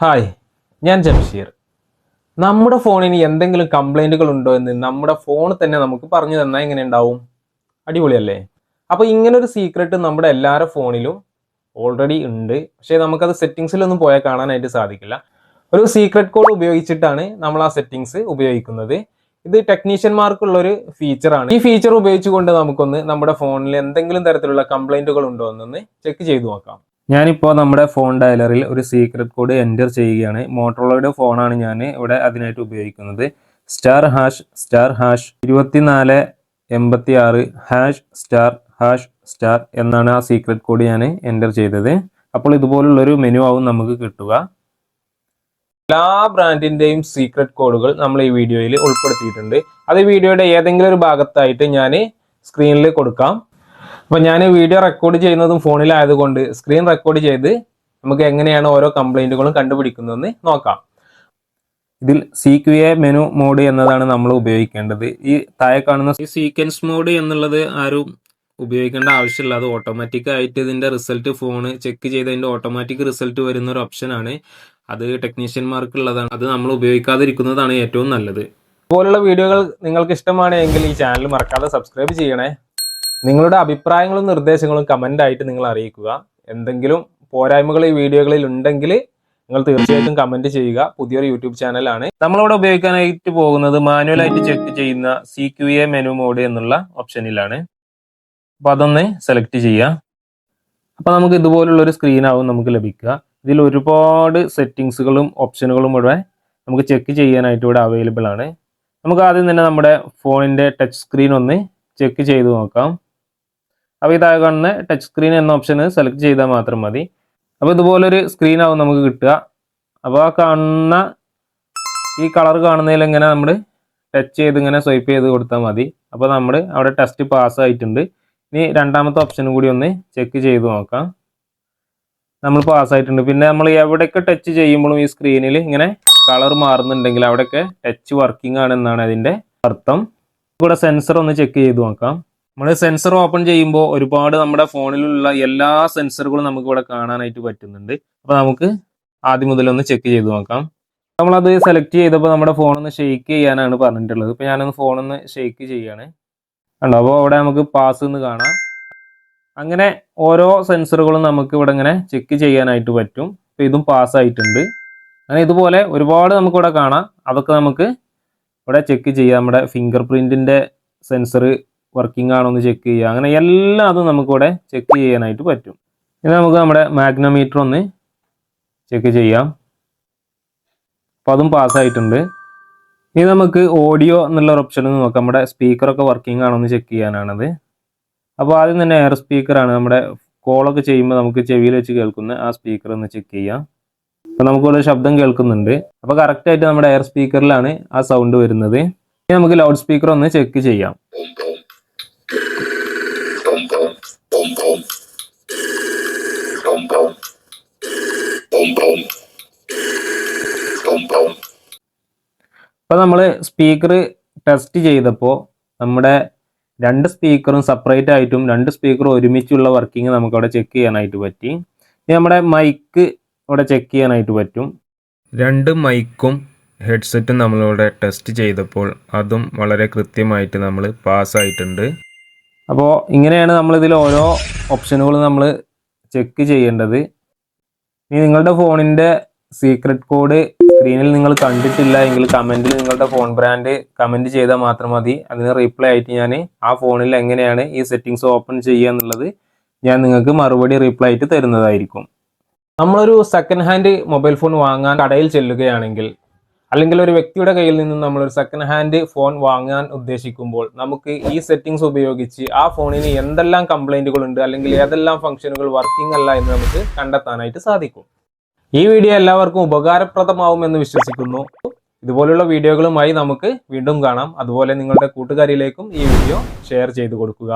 Hi ഞാൻ ജംഷീർ. നമ്മുടെ ഫോണിന് എന്തെങ്കിലും കംപ്ലൈന്റുകൾ ഉണ്ടോ എന്ന് നമ്മുടെ ഫോൺ തന്നെ നമുക്ക് പറഞ്ഞു തന്നാൽ എങ്ങനെ ഉണ്ടാവും? അടിപൊളിയല്ലേ? അപ്പോൾ ഇങ്ങനെ ഒരു സീക്രട്ട് നമ്മുടെ എല്ലാവരുടെ ഫോണിലും ഓൾറെഡി ഉണ്ട്. പക്ഷേ നമുക്കത് സെറ്റിങ്സിലൊന്നും പോയാൽ കാണാനായിട്ട് സാധിക്കില്ല. ഒരു സീക്രട്ട് കോഡ് ഉപയോഗിച്ചിട്ടാണ് നമ്മൾ ആ സെറ്റിങ്സ് ഉപയോഗിക്കുന്നത്. ഇത് ടെക്നീഷ്യന്മാർക്കുള്ളൊരു ഫീച്ചറാണ് ഈ ഫീച്ചർ ഉപയോഗിച്ചുകൊണ്ട് നമുക്കൊന്ന് നമ്മുടെ ഫോണിൽ എന്തെങ്കിലും തരത്തിലുള്ള കംപ്ലൈന്റുകൾ ഉണ്ടോ എന്നൊന്ന് ചെക്ക് ചെയ്തു നോക്കാം. ഞാനിപ്പോൾ നമ്മുടെ ഫോൺ ഡയലറിൽ ഒരു സീക്രട്ട് കോഡ് എന്റർ ചെയ്യുകയാണ്. മോട്ടോറോളയുടെ ഫോണാണ് ഞാൻ ഇവിടെ അതിനായിട്ട് ഉപയോഗിക്കുന്നത്. സ്റ്റാർ ഹാഷ് സ്റ്റാർ ഹാഷ് ഇരുപത്തിനാല് എൺപത്തി ആറ് ഹാഷ് സ്റ്റാർ ഹാഷ് സ്റ്റാർ എന്നാണ് ആ സീക്രട്ട് കോഡ് ഞാൻ എന്റർ ചെയ്തത്. അപ്പോൾ ഇതുപോലുള്ളൊരു മെനു ആവും നമുക്ക് കിട്ടുക. എല്ലാ ബ്രാൻഡിന്റെയും സീക്രട്ട് കോഡുകൾ നമ്മൾ ഈ വീഡിയോയിൽ ഉൾപ്പെടുത്തിയിട്ടുണ്ട്. അത് വീഡിയോയുടെ ഏതെങ്കിലും ഒരു ഭാഗത്തായിട്ട് ഞാൻ സ്ക്രീനിൽ കൊടുക്കാം. അപ്പോൾ ഞാൻ വീഡിയോ റെക്കോർഡ് ചെയ്യുന്നതും ഫോണിലായതുകൊണ്ട് സ്ക്രീൻ റെക്കോർഡ് ചെയ്ത് നമുക്ക് എങ്ങനെയാണ് ഓരോ കംപ്ലൈന്റുകളും കണ്ടുപിടിക്കുന്നതെന്ന് നോക്കാം. ഇതിൽ C Q A menu mode എന്നതാണ് നമ്മൾ ഉപയോഗിക്കേണ്ടത്. ഈ താഴെ കാണുന്ന ഈ സീക്വൻസ് മോഡ് എന്നുള്ളത് ആരും ഉപയോഗിക്കേണ്ട ആവശ്യമില്ല. അത് ഓട്ടോമാറ്റിക് ആയിട്ട് ഇതിന്റെ റിസൾട്ട് ഫോൺ ചെക്ക് ചെയ്തതിന്റെ ഓട്ടോമാറ്റിക് റിസൾട്ട് വരുന്ന ഒരു ഓപ്ഷനാണ് അത് ടെക്നീഷ്യന്മാർക്കുള്ളതാണ് അത് നമ്മൾ ഉപയോഗിക്കാതിരിക്കുന്നതാണ് ഏറ്റവും നല്ലത്. ഇതുപോലുള്ള വീഡിയോകൾ നിങ്ങൾക്ക് ഇഷ്ടമാണെങ്കിൽ ഈ ചാനൽ മറക്കാതെ സബ്സ്ക്രൈബ് ചെയ്യണേ. നിങ്ങളുടെ അഭിപ്രായങ്ങളും നിർദ്ദേശങ്ങളും കമന്റ് ആയിട്ട് നിങ്ങൾ അറിയിക്കുക. എന്തെങ്കിലും പോരായ്മകൾ ഈ വീഡിയോകളിൽ ഉണ്ടെങ്കിൽ നിങ്ങൾ തീർച്ചയായിട്ടും കമന്റ് ചെയ്യുക. പുതിയൊരു യൂട്യൂബ് ചാനലാണ് നമ്മളിവിടെ ഉപയോഗിക്കാനായിട്ട് പോകുന്നത് മാനുവലായിട്ട് ചെക്ക് ചെയ്യുന്ന C Q A menu mode എന്നുള്ള ഓപ്ഷനിലാണ് അപ്പം അതൊന്ന് സെലക്ട് ചെയ്യുക. അപ്പം നമുക്ക് ഇതുപോലുള്ള ഒരു സ്ക്രീൻ ആവും നമുക്ക് ലഭിക്കുക. ഇതിൽ ഒരുപാട് സെറ്റിങ്സുകളും ഓപ്ഷനുകളും ഇവിടെ നമുക്ക് ചെക്ക് ചെയ്യാനായിട്ട് ഇവിടെ അവൈലബിൾ ആണ്. നമുക്ക് ആദ്യം തന്നെ നമ്മുടെ ഫോണിന്റെ ടച്ച് സ്ക്രീൻ ഒന്ന് ചെക്ക് ചെയ്ത് നോക്കാം. അപ്പോൾ ഇതായ കാണുന്ന ടച്ച് സ്ക്രീൻ എന്ന ഓപ്ഷൻ സെലക്ട് ചെയ്താൽ മാത്രം മതി. അപ്പോൾ ഇതുപോലൊരു സ്ക്രീനാവും നമുക്ക് കിട്ടുക. അപ്പോൾ ആ കാണുന്ന ഈ കളർ കാണുന്നതിൽ ഇങ്ങനെ നമ്മൾ ടച്ച് ചെയ്ത് ഇങ്ങനെ സ്വൈപ്പ് ചെയ്ത് കൊടുത്താൽ മതി. അപ്പോൾ നമ്മൾ അവിടെ ടെസ്റ്റ് പാസ് ആയിട്ടുണ്ട്. ഇനി രണ്ടാമത്തെ ഓപ്ഷനും കൂടി ഒന്ന് ചെക്ക് ചെയ്ത് നോക്കാം. നമ്മൾ പാസ്സായിട്ടുണ്ട് പിന്നെ നമ്മൾ എവിടെയൊക്കെ ടച്ച് ചെയ്യുമ്പോഴും ഈ സ്ക്രീനിൽ ഇങ്ങനെ കളർ മാറുന്നുണ്ടെങ്കിൽ അവിടെയൊക്കെ ടച്ച് വർക്കിംഗ് ആണെന്നാണ് അതിന്റെ അർത്ഥം. ഇവിടെ സെൻസർ ഒന്ന് ചെക്ക് ചെയ്ത് നോക്കാം. നമ്മൾ സെൻസർ ഓപ്പൺ ചെയ്യുമ്പോൾ ഒരുപാട് നമ്മുടെ ഫോണിലുള്ള എല്ലാ സെൻസറുകളും നമുക്ക് ഇവിടെ കാണാനായിട്ട് പറ്റുന്നുണ്ട്. അപ്പോൾ നമുക്ക് ആദ്യം മുതൽ ഒന്ന് ചെക്ക് ചെയ്ത് നോക്കാം. നമ്മളത് സെലക്ട് ചെയ്തപ്പോൾ നമ്മുടെ ഫോൺ ഒന്ന് ഷെയ്ക്ക് ചെയ്യാനാണ് പറഞ്ഞിട്ടുള്ളത്. ഇപ്പോൾ ഞാനൊന്ന് ഫോണൊന്ന് ഷെയ്ക്ക് ചെയ്യാണ്. കണ്ടോ? അപ്പോൾ അവിടെ നമുക്ക് പാസ് എന്ന് കാണാം. അങ്ങനെ ഓരോ സെൻസറുകളും നമുക്ക് ഇവിടെ ഇങ്ങനെ ചെക്ക് ചെയ്യാനായിട്ട് പറ്റും. അപ്പോൾ ഇതും പാസ് ആയിട്ടുണ്ട്. അങ്ങനെ ഇതുപോലെ ഒരുപാട് നമുക്ക് ഇവിടെ കാണാം. അതൊക്കെ നമുക്ക് ഇവിടെ ചെക്ക് ചെയ്യാം. നമ്മുടെ ഫിംഗർ പ്രിന്റിന്റെ സെൻസർ വർക്കിംഗ് ആണോ എന്ന് ചെക്ക് ചെയ്യുക. അങ്ങനെ എല്ലാം അതും നമുക്കിവിടെ ചെക്ക് ചെയ്യാനായിട്ട് പറ്റും. ഇനി നമുക്ക് നമ്മുടെ മാഗ്നോമീറ്റർ ഒന്ന് ചെക്ക് ചെയ്യാം. അപ്പം അതും പാസ്സായിട്ടുണ്ട് ഇനി നമുക്ക് ഓഡിയോ എന്നുള്ള ഒരു ഓപ്ഷൻ നോക്കാം. നമ്മുടെ സ്പീക്കറൊക്കെ വർക്കിംഗ് ആണോ എന്ന് ചെക്ക് ചെയ്യാനാണത്. അപ്പോൾ ആദ്യം തന്നെ എയർ സ്പീക്കറാണ് നമ്മുടെ കോളൊക്കെ ചെയ്യുമ്പോൾ നമുക്ക് ചെവിയിൽ വെച്ച് കേൾക്കുന്ന ആ സ്പീക്കർ ഒന്ന് ചെക്ക് ചെയ്യാം. അപ്പോൾ നമുക്കിവിടെ ശബ്ദം കേൾക്കുന്നുണ്ട്. അപ്പോൾ കറക്റ്റായിട്ട് നമ്മുടെ എയർ സ്പീക്കറിലാണ് ആ സൗണ്ട് വരുന്നത്. ഇനി നമുക്ക് ലൗഡ് സ്പീക്കർ ഒന്ന് ചെക്ക് ചെയ്യാം. അപ്പോൾ നമ്മൾ സ്പീക്കർ ടെസ്റ്റ് ചെയ്തപ്പോൾ നമ്മുടെ രണ്ട് സ്പീക്കറും സെപ്പറേറ്റ് ആയിട്ടും രണ്ട് സ്പീക്കറും ഒരുമിച്ചുള്ള വർക്കിംഗ് നമുക്ക് അവിടെ ചെക്ക് ചെയ്യാനായിട്ട് പറ്റി. ഇനി നമ്മുടെ മൈക്ക് അവിടെ ചെക്ക് ചെയ്യാനായിട്ട് പറ്റും. രണ്ട് മൈക്കും ഹെഡ്സെറ്റും നമ്മളിവിടെ ടെസ്റ്റ് ചെയ്തപ്പോൾ അതും വളരെ കൃത്യമായിട്ട് നമ്മൾ പാസ്സായിട്ടുണ്ട് അപ്പോൾ ഇങ്ങനെയാണ് നമ്മളിതിൽ ഓരോ ഓപ്ഷനുകൾ നമ്മൾ ചെക്ക് ചെയ്യേണ്ടത്. ഇനി നിങ്ങളുടെ ഫോണിന്റെ സീക്രട്ട് കോഡ് സ്ക്രീനിൽ നിങ്ങൾ കണ്ടിട്ടില്ല എങ്കിൽ കമന്റിൽ നിങ്ങളുടെ ഫോൺ ബ്രാൻഡ് കമന്റ് ചെയ്താൽ മാത്രം മതി. അതിന് റീപ്ലൈ ആയിട്ട് ഞാൻ ആ ഫോണിൽ എങ്ങനെയാണ് ഈ സെറ്റിങ്സ് ഓപ്പൺ ചെയ്യുക എന്നുള്ളത് ഞാൻ നിങ്ങൾക്ക് മറുപടി റീപ്ലൈ ആയിട്ട് തരുന്നതായിരിക്കും. നമ്മളൊരു സെക്കൻഡ് ഹാൻഡ് മൊബൈൽ ഫോൺ വാങ്ങാൻ കടയിൽ ചെല്ലുകയാണെങ്കിൽ അല്ലെങ്കിൽ ഒരു വ്യക്തിയുടെ കയ്യിൽ നിന്ന് നമ്മൾ ഒരു സെക്കൻഡ് ഹാൻഡ് ഫോൺ വാങ്ങാൻ ഉദ്ദേശിക്കുമ്പോൾ നമുക്ക് ഈ സെറ്റിംഗ്സ് ഉപയോഗിച്ച് ആ ഫോണിന് എന്തെല്ലാം കംപ്ലൈന്റുകൾ ഉണ്ട് അല്ലെങ്കിൽ ഏതെല്ലാം ഫംഗ്ഷനുകൾ വർക്കിംഗ് അല്ല എന്ന് നമുക്ക് കണ്ടെത്താനായിട്ട് സാധിക്കും. ഈ വീഡിയോ എല്ലാവർക്കും ഉപകാരപ്രദമാവുമെന്ന് വിശ്വസിക്കുന്നു. ഇതുപോലുള്ള വീഡിയോകളുമായി നമുക്ക് വീണ്ടും കാണാം. അതുപോലെ നിങ്ങളുടെ കൂട്ടുകാരിലേക്കും ഈ വീഡിയോ ഷെയർ ചെയ്തു കൊടുക്കുക.